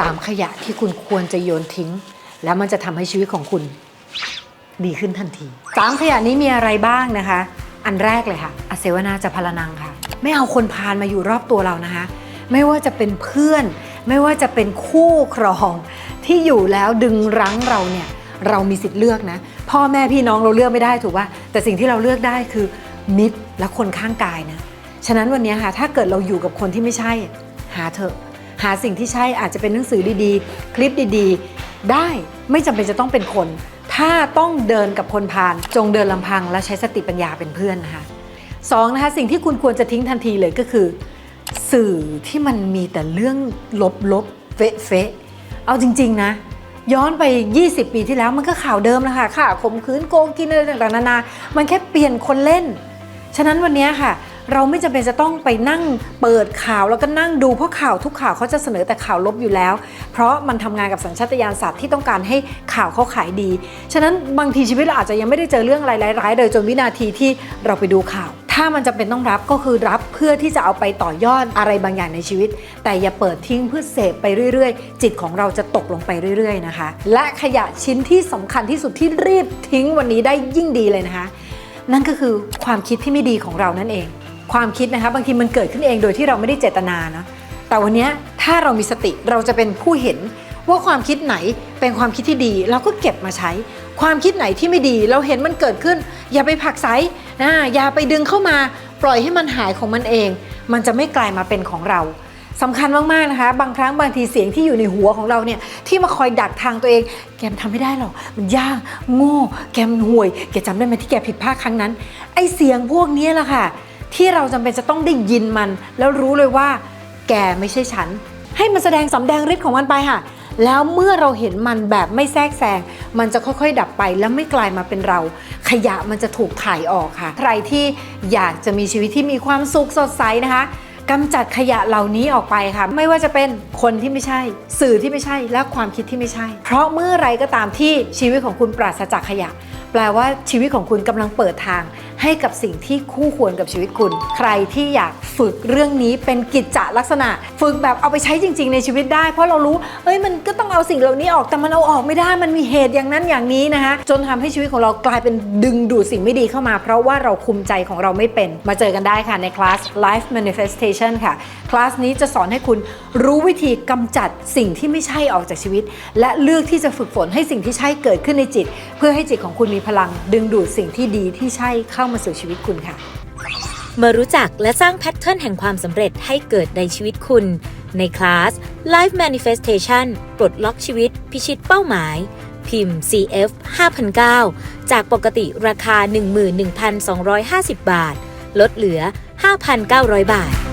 3 ขยะที่คุณควรจะโยนทิ้ง แล้วมันจะทำให้ชีวิตของคุณดีขึ้นทันทีสามขยะนี้มีอะไรบ้างนะคะ อันแรกเลยค่ะ อเสวนาจะพลนังค่ะ ไม่เอาคนพาลมาอยู่รอบตัวเรานะคะ ไม่ว่าจะเป็นเพื่อน ไม่ว่าจะเป็นคู่ครองที่อยู่แล้วดึงรั้งเราเนี่ยเรามีสิทธิ์เลือกนะ พ่อแม่พี่น้องเราเลือกไม่ได้ถูกป่ะแต่สิ่งที่เราเลือกได้คือมิตรและคนข้างกายนะ ฉะนั้นวันนี้ค่ะถ้าเกิดเราอยู่กับคนที่ไม่ใช่ หาเถอะ หาสิ่งที่ใช่อาจจะเป็นหนังสือดีๆ คลิปดีๆ ได้ไม่จำเป็นจะต้องเป็นคน ถ้าต้องเดินกับคนพาลจงเดินลำพัง และใช้สติปัญญาเป็นเพื่อนนะคะสองนะคะสิ่งที่คุณควรจะทิ้งทันทีเลยก็คือ สื่อที่มันมีแต่เรื่องลบๆเฟะเฟะๆเอาจริง ๆ นะย้อนไป 20 ปีที่แล้วมันก็ข่าวเดิมแล้วค่ะข่าวข่มขืนโกงกินอะไรต่างๆนานา มันแค่เปลี่ยนคนเล่น ฉะนั้นวันนี้ค่ะ เราไม่จำเป็นจะต้องไปนั่งเปิดข่าวแล้วก็นั่งดูเพราะข่าวทุกข่าวเขาจะเสนอแต่ข่าวลบอยู่แล้ว เพราะมันทำงานกับสัญชาตญาณสัตว์ที่ต้องการให้ข่าวเขาขายดี ฉะนั้นบางทีชีวิตเราอาจจะยังไม่ได้เจอเรื่องอะไรร้ายๆเลยจนวินาทีที่เราไปดูข่าว ถ้ามันจะเป็นต้องรับก็คือรับเพื่อที่จะเอาไปต่อยอดอะไรบางอย่างในชีวิต แต่อย่าเปิดทิ้งเพื่อเสพไปเรื่อยๆ จิตของเราจะตกลงไปเรื่อย ๆนะคะ และขยะชิ้นที่สำคัญที่สุดที่รีบทิ้งวันนี้ได้ยิ่งดีเลยนะคะ นั่นก็คือความคิดที่ไม่ดีของเรานั่นเอง ความคิดนะคะบางทีมันเกิดขึ้นเองโดยที่เราไม่ได้เจตนานะแต่วันนี้ถ้าเรามีสติเราจะเป็นผู้เห็นว่าความคิดไหนเป็นความคิดที่ดี เราก็เก็บมาใช้ ความคิดไหนที่ไม่ดี เราเห็นมันเกิดขึ้น อย่าไปผักไสนะอย่าไปดึงเข้ามา ปล่อยให้มันหายของมันเอง มันจะไม่กลายมาเป็นของเราสำคัญมากๆนะคะ บางครั้งบางทีเสียงที่อยู่ในหัวของเราเนี่ยที่มาคอยดักทางตัวเอง แกมทำไม่ได้หรอกมันยากโง่ แกมห่วย แกจำได้ไหมที่แกผิดพลาดครั้งนั้นไอเสียงพวกนี้แหละค่ะ ที่เราจำเป็นจะต้องได้ยินมัน แล้วรู้เลยว่า แกไม่ใช่ฉัน ให้มันแสดงสำแดงฤทธิ์ของมันไปค่ะ แล้วเมื่อเราเห็นมันแบบไม่แทรกแซงมันจะค่อยๆ ดับไปแล้วไม่กลายมาเป็นเรา ขยะมันจะถูกถ่ายออกค่ะ ใครที่อยากจะมีชีวิตที่มีความสุขสดใสนะคะกำจัดขยะเหล่านี้ออกไปค่ะ ไม่ว่าจะเป็นคนที่ไม่ใช่ สื่อที่ไม่ใช่และความคิดที่ไม่ใช่ เพราะเมื่อไรก็ตามที่ชีวิตของคุณปราศจากขยะ แปลว่าชีวิตของคุณกำลังเปิดทาง ให้กับสิ่งที่คู่ควรกับชีวิตคุณ ใครที่อยากฝึกเรื่องนี้เป็นกิจจลักษณะ ฝึกแบบเอาไปใช้จริง ๆ ในชีวิตได้ เพราะเรารู้เอ้ยมันก็ต้องเอาสิ่งเหล่านี้ออกแต่มันเอาออกไม่ได้มันมีเหตุอย่างนั้นอย่างนี้นะคะจนทำให้ชีวิตของเรากลายเป็นดึงดูดสิ่งไม่ดีเข้ามา เพราะว่าเราคุมใจของเราไม่เป็น มาเจอกันได้ค่ะในคลาส Life Manifestation ค่ะคลาสนี้จะสอนให้คุณรู้วิธีกำจัดสิ่งที่ไม่ใช่ออกจากชีวิต และเลือกที่จะฝึกฝนให้สิ่งที่ใช่เกิดขึ้นในจิต เพื่อให้จิตของคุณมีพลังดึงดูดสิ่งที่ดีที่ใช่เข้ามาสู่ชีวิตคุณค่ะ มารู้จักและสร้างแพทเทิร์นแห่งความสำเร็จให้เกิดในชีวิตคุณ ในคลาส Life Manifestation ปลดล็อกชีวิต พิชิตเป้าหมาย พิมพ์ CF 5,009จากปกติราคา 11,250 บาท ลดเหลือ 5,900 บาท